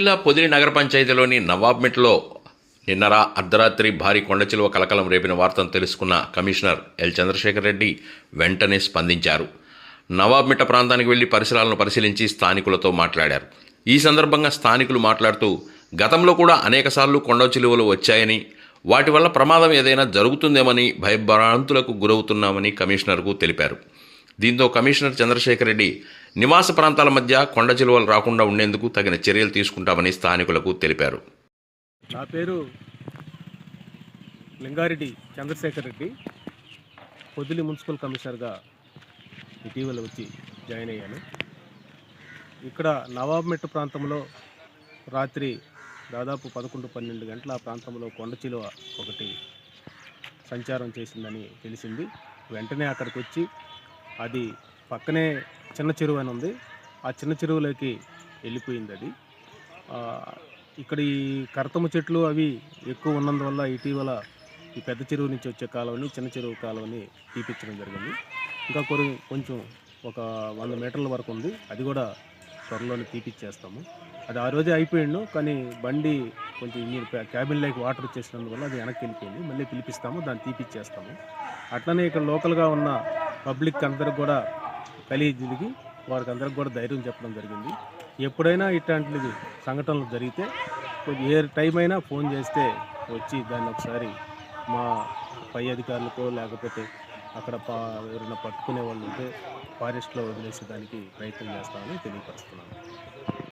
జిల్లా పొదిలి నగర పంచాయతీలోని నవాబ్మెట్లో నిన్నరా అర్ధరాత్రి భారీ కొండచిలువ కలకలం రేపిన వార్తను తెలుసుకున్న కమిషనర్ ఎల్ చంద్రశేఖర్ రెడ్డి వెంటనే స్పందించారు. నవాబ్మిట్ట ప్రాంతానికి వెళ్ళి పరిసరాలను పరిశీలించి స్థానికులతో మాట్లాడారు. ఈ సందర్భంగా స్థానికులు మాట్లాడుతూ గతంలో కూడా అనేకసార్లు కొండ చిలువలు వచ్చాయని వాటి వల్ల ప్రమాదం ఏదైనా జరుగుతుందేమని భయభ్రాంతులకు గురవుతున్నామని కమిషనర్కు తెలిపారు. దీంతో కమిషనర్ చంద్రశేఖర్ రెడ్డి నివాస ప్రాంతాల మధ్య కొండ చిలువలు రాకుండా ఉండేందుకు తగిన చర్యలు తీసుకుంటామని స్థానికులకు తెలిపారు. నా పేరు లింగారెడ్డి చంద్రశేఖర్ రెడ్డి. పొద్దులి మున్సిపల్ కమిషనర్గా ఇటీవల వచ్చి జాయిన్ అయ్యాను. ఇక్కడ నవాబ్మెట్టు ప్రాంతంలో రాత్రి దాదాపు పదకొండు పన్నెండు గంటల ఆ ప్రాంతంలో కొండ చిలువ ఒకటి సంచారం చేసిందని తెలిసింది. వెంటనే అక్కడికి వచ్చి అది పక్కనే చిన్న చెరువు అని ఉంది. ఆ చిన్న చెరువులోకి వెళ్ళిపోయింది అది. ఇక్కడ ఈ కరతమ చెట్లు అవి ఎక్కువ ఉన్నందువల్ల ఇటీవల ఈ పెద్ద చెరువు నుంచి వచ్చే కాలువని చిన్న చెరువు కాలువని తీపిచ్చడం జరిగింది. ఇంకా కొన్ని కొంచెం ఒక వంద మీటర్ల వరకు ఉంది. అది కూడా త్వరలోనే తీపిచ్చేస్తాము. అది ఆ రోజే అయిపోయిండు కానీ బండి కొంచెం మీరు క్యాబిన్లోకి వాటర్ వచ్చేసినందువల్ల అది వెనక్కి వెళ్ళిపోయింది. మళ్ళీ పిలిపిస్తాము దాన్ని తీపిచ్చేస్తాము. అట్లనే ఇక్కడ లోకల్గా ఉన్న పబ్లిక్ అందరికి కూడా కలిగి తిరిగి వారికి అందరికి కూడా ధైర్యం చెప్పడం జరిగింది. ఎప్పుడైనా ఇట్లాంటివి సంఘటనలు జరిగితే కొంచెం ఏ టైం అయినా ఫోన్ చేస్తే వచ్చి దాన్ని ఒకసారి మా పై అధికారులకో లేకపోతే అక్కడ పా ఎవరైనా పట్టుకునే వాళ్ళు ఉంటే ఫారెస్ట్లో వదిలేసేదానికి ప్రయత్నం చేస్తామని తెలియపరుస్తున్నాను.